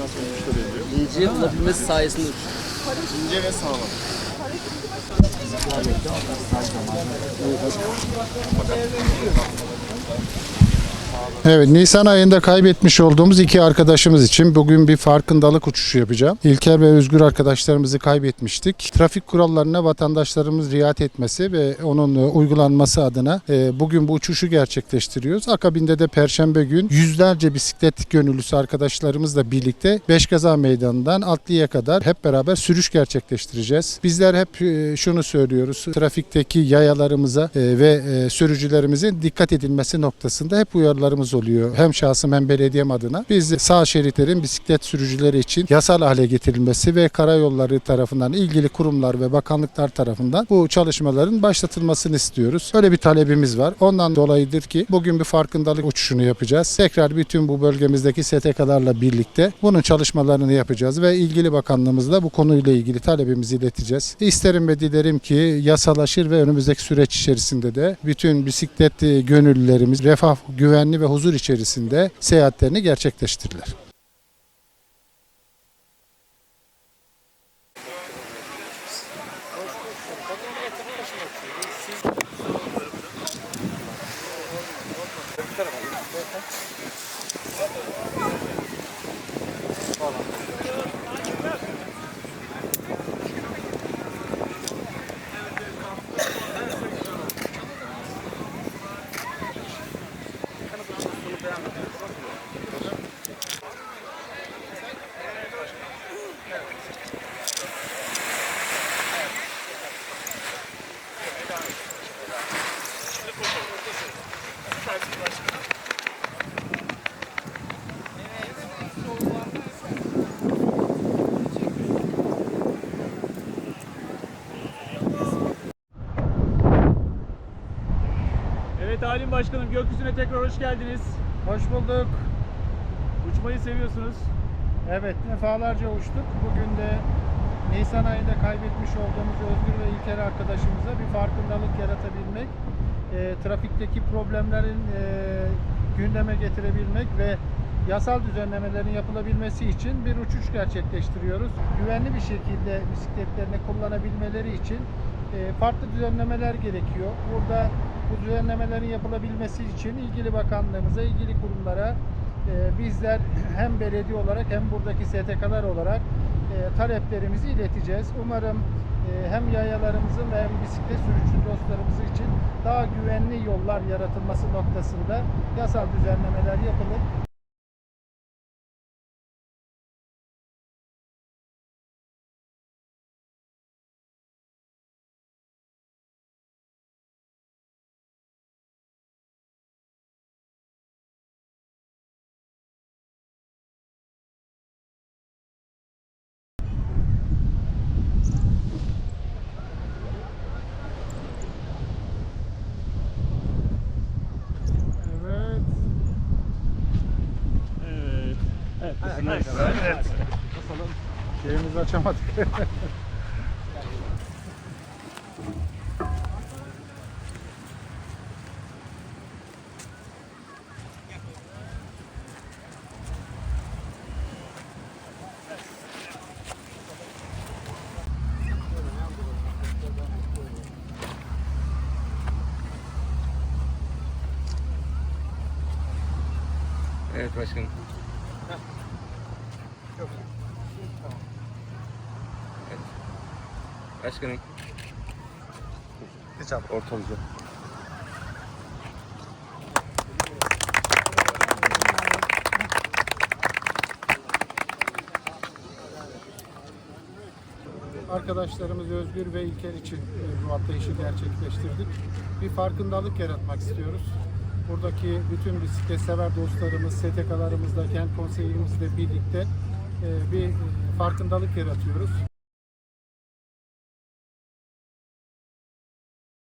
ve uçuşları yapıyor. İnce olabilmesi sayesinde uçuyor. İnce ve sağlam. Evet, Nisan ayında kaybetmiş olduğumuz iki arkadaşımız için bugün bir farkındalık uçuşu yapacağım. İlker ve Özgür arkadaşlarımızı kaybetmiştik. Trafik kurallarına vatandaşlarımız riayet etmesi ve onun e, uygulanması adına e, bugün bu uçuşu gerçekleştiriyoruz. Akabinde de Perşembe gün yüzlerce bisiklet gönüllüsü arkadaşlarımızla birlikte Beşkaza Meydanı'ndan Atlı'ya kadar hep beraber sürüş gerçekleştireceğiz. Bizler hep e, şunu söylüyoruz. Trafikteki yayalarımıza ve sürücülerimizin dikkat edilmesi noktasında hep uyarılarımız oluyor. Hem şahsım hem belediyem adına. Biz sağ şeritlerin bisiklet sürücüleri için yasal hale getirilmesi ve karayolları tarafından ilgili kurumlar ve bakanlıklar tarafından bu çalışmaların başlatılmasını istiyoruz. Öyle bir talebimiz var. Ondan dolayıdır ki bugün bir farkındalık uçuşunu yapacağız. Tekrar bütün bu bölgemizdeki STK'larla birlikte bunun çalışmalarını yapacağız ve ilgili bakanlığımızla bu konuyla ilgili talebimizi ileteceğiz. İsterim ve dilerim ki yasalaşır ve önümüzdeki süreç içerisinde de bütün bisiklet e, gönüllülerimiz refah, güvenli ve huzur içerisinde seyahatlerini gerçekleştirirler. Evet Halim Başkanım gökyüzüne tekrar hoş geldiniz. Hoş bulduk. Uçmayı seviyorsunuz. Evet defalarca uçtuk. Bugün de Nisan ayında kaybetmiş olduğumuz Özgür ve İlker arkadaşımıza bir farkındalık yaratabilmek, e, trafikteki problemlerin e, gündeme getirebilmek ve yasal düzenlemelerin yapılabilmesi için bir uçuş gerçekleştiriyoruz. Güvenli bir şekilde bisikletlerini kullanabilmeleri için e, farklı düzenlemeler gerekiyor. Burada bu düzenlemelerin yapılabilmesi için ilgili bakanlığımıza, ilgili kurumlara e, bizler hem belediye olarak hem buradaki STK'lar olarak e, taleplerimizi ileteceğiz. Umarım hem yayalarımızın ve hem bisiklet sürücü dostlarımız için daha güvenli yollar yaratılması noktasında yasal düzenlemeler yapılıp Evet. Evet. Evet. Evet. Şeyimizi açamadık. Evet başkanım. Evet. Başkanım. Geç abi ortamıza. Arkadaşlarımız Özgür ve İlker için bu atlayışı gerçekleştirdik. Bir farkındalık yaratmak istiyoruz. Buradaki bütün bisiklet sever dostlarımız, STK'larımızla, kent konseyimizle birlikte bir e, farkındalık yaratıyoruz.